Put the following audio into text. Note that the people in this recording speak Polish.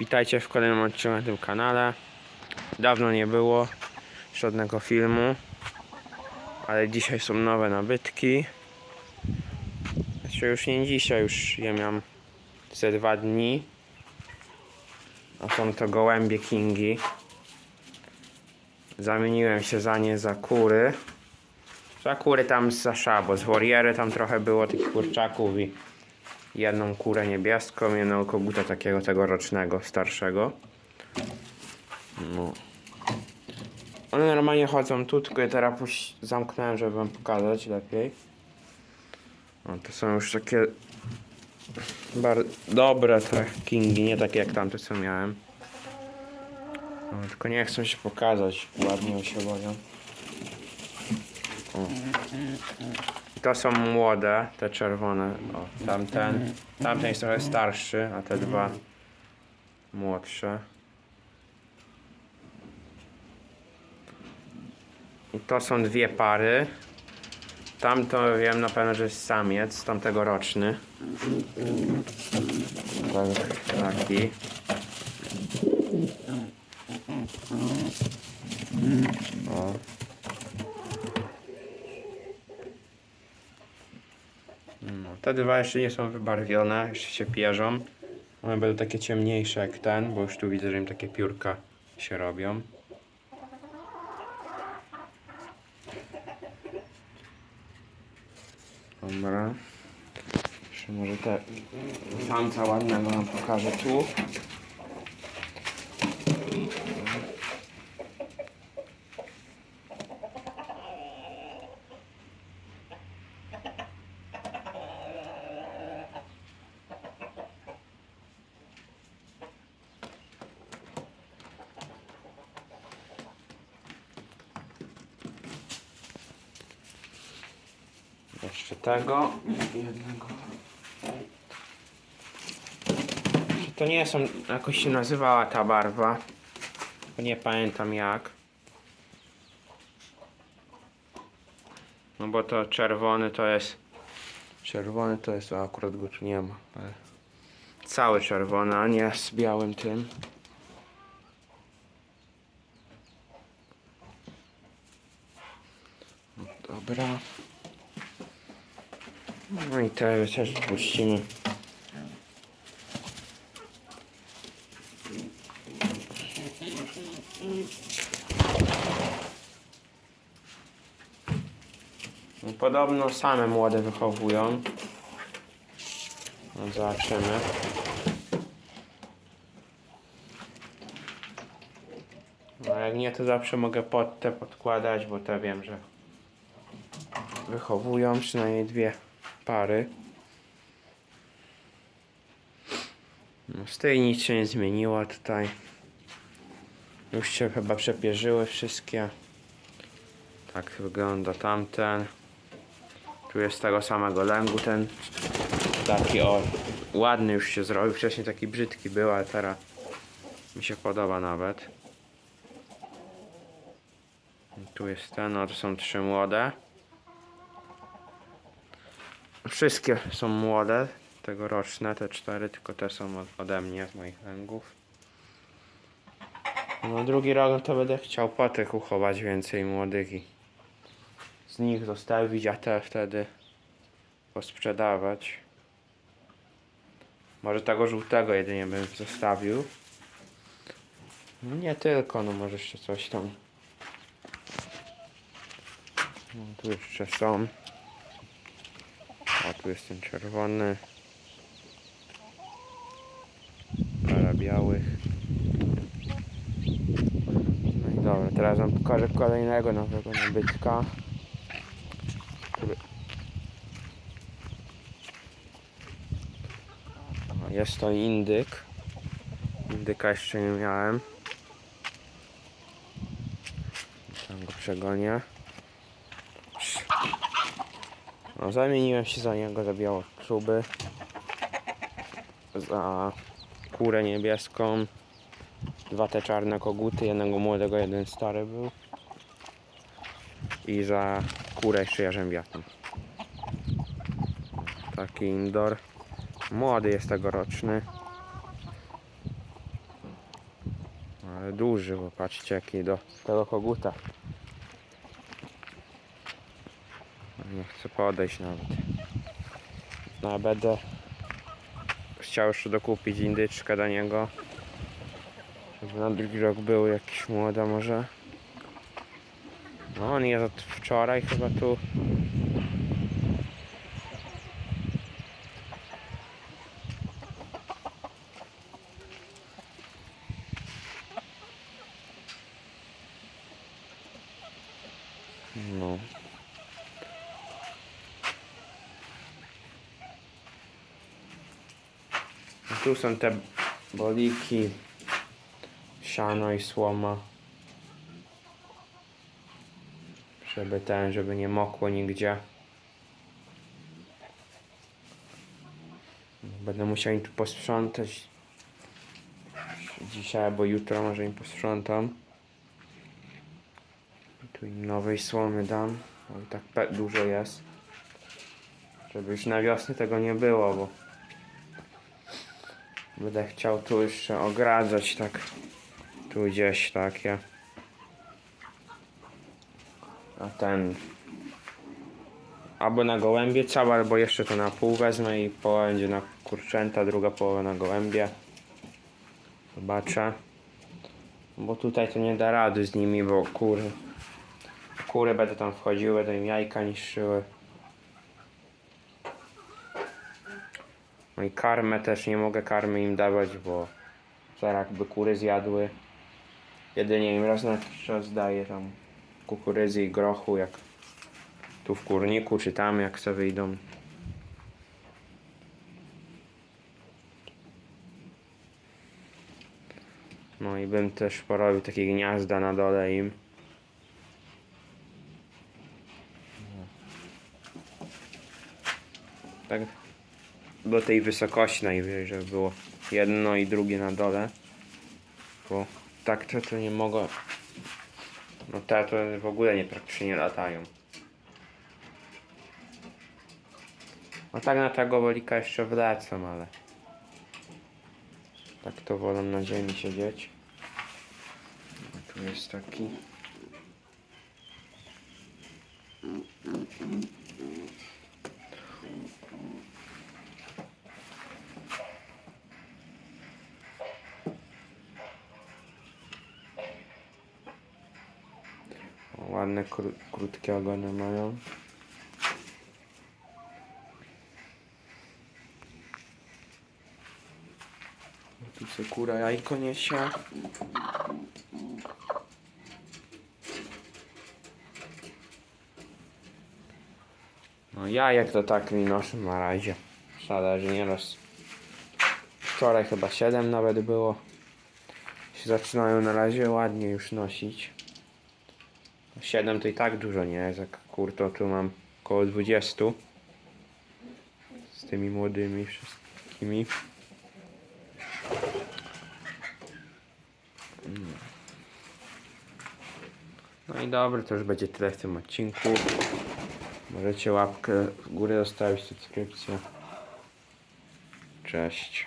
Witajcie w kolejnym odcinku na tym kanale. Dawno nie było żadnego filmu, ale dzisiaj są nowe nabytki. Znaczy już nie dzisiaj, już je miałem ze dwa dni. A są to gołębie kingi. Zamieniłem się za nie za kury. Za kury tam za szabo, z warriery tam trochę było tych kurczaków i jedną kurę niebieską, jedną koguta takiego tegorocznego, starszego. No. One normalnie chodzą tu, tylko je teraz zamknąłem, żeby wam pokazać lepiej. No, to są już takie bar- dobre te kingi, nie takie jak tamte co miałem. No, tylko nie chcą się pokazać, ładnie się boją. To są młode, te czerwone. O, tamten. Tamten jest trochę starszy, a te dwa młodsze. I to są dwie pary. Tamto wiem na pewno, że jest samiec, tamtegoroczny. Tak, taki. O. No, te dwa jeszcze nie są wybarwione, jeszcze się pierzą. One będą takie ciemniejsze jak ten, bo już tu widzę, że im takie piórka się robią. Dobra. Jeszcze może te samca ładnego wam pokażę tu. Jeszcze tego. Jednego. To nie są, jakoś się nazywała ta barwa. Nie pamiętam jak. No bo to czerwony to jest. Czerwony to jest, a akurat go tu nie ma. Ale cały czerwony, a nie z białym tym. Dobra. No i te też puścimy. No, Podobno same młode wychowują. No, zobaczymy. No jak nie, to zawsze mogę pod te podkładać, bo te wiem, że wychowują przynajmniej dwie pary. No, z tej nic się nie zmieniło tutaj. Już się chyba przepierzyły wszystkie. Tak wygląda tamten. Tu jest tego samego lęgu ten. Taki o ładny już się zrobił. Wcześniej taki brzydki był, ale teraz mi się podoba nawet. I Tu jest ten, no to są trzy młode. Wszystkie są młode, tegoroczne, te cztery, tylko te są od, ode mnie, z moich lęgów. No drugi rok to będę chciał po tych uchować więcej młodych i z nich zostawić, a te wtedy posprzedawać. Może tego żółtego jedynie bym zostawił. No nie tylko, no może jeszcze coś tam. No, tu jeszcze są. A tu jest ten czerwony. Para białych. No i dobra, teraz wam pokażę kolejnego nowego nabytka. Który... Jest to indyk. Indyka jeszcze nie miałem. Tam go przegonię. No, zamieniłem się za niego za białe czuby. Za kurę niebieską. Dwa te czarne koguty, jednego młodego, jeden stary był. I za kurę jeszcze jarzębiatą. Taki indoor. Młody jest tegoroczny. Ale duży, bo patrzcie jaki do tego koguta. Nie chcę podejść nawet. No będę chciał jeszcze dokupić indyczkę do niego. Żeby na drugi rok był jakiś młoda może. No on jest od wczoraj chyba tu. No. A Tu są te boliki, siano i słoma. Żeby ten, żeby nie mokło nigdzie. Będę musiał im tu posprzątać. Dzisiaj albo jutro może im posprzątam. Tu im nowej słomy dam. Bo i tak dużo jest. Żeby już na wiosnę tego nie było, bo będę chciał tu jeszcze ogradzać tak. Tu gdzieś takie. A ten. Albo na gołębie całe, albo jeszcze to na pół wezmę i połowa będzie na kurczęta, druga połowa na gołębie. Zobaczę. Bo tutaj to nie da rady z nimi, bo kury. Kury będą tam wchodziły, będą im jajka niszczyły. No i karmę też nie mogę karmy im dawać, bo zaraz jakby kury zjadły. Jedynie im raz na jakiś czas daję tam kukurydzy i grochu, jak tu w kurniku, czy tam, jak sobie wyjdą. No i bym też porobił takie gniazda na dole im. Tak do tej wysokości najwyżej, żeby było jedno i drugie na dole. Bo tak to, to nie mogę. No te to w ogóle nie praktycznie nie latają. No tak na tego wolika jeszcze wlecą, ale tak to wolą na ziemi siedzieć. A tu jest taki. O, ładne, kró- krótkie ogony mają. Tu se kura jajko niesie. No jajek to tak mi noszę na razie. Zależy nieraz. Wczoraj chyba 7 nawet było. Się zaczynają na razie ładnie już nosić. 7 to i tak dużo nie jak kur to tu mam około 20 z tymi młodymi wszystkimi. No i dobra, to już będzie tyle w tym odcinku. Możecie łapkę w górę zostawić, subskrypcję. Cześć.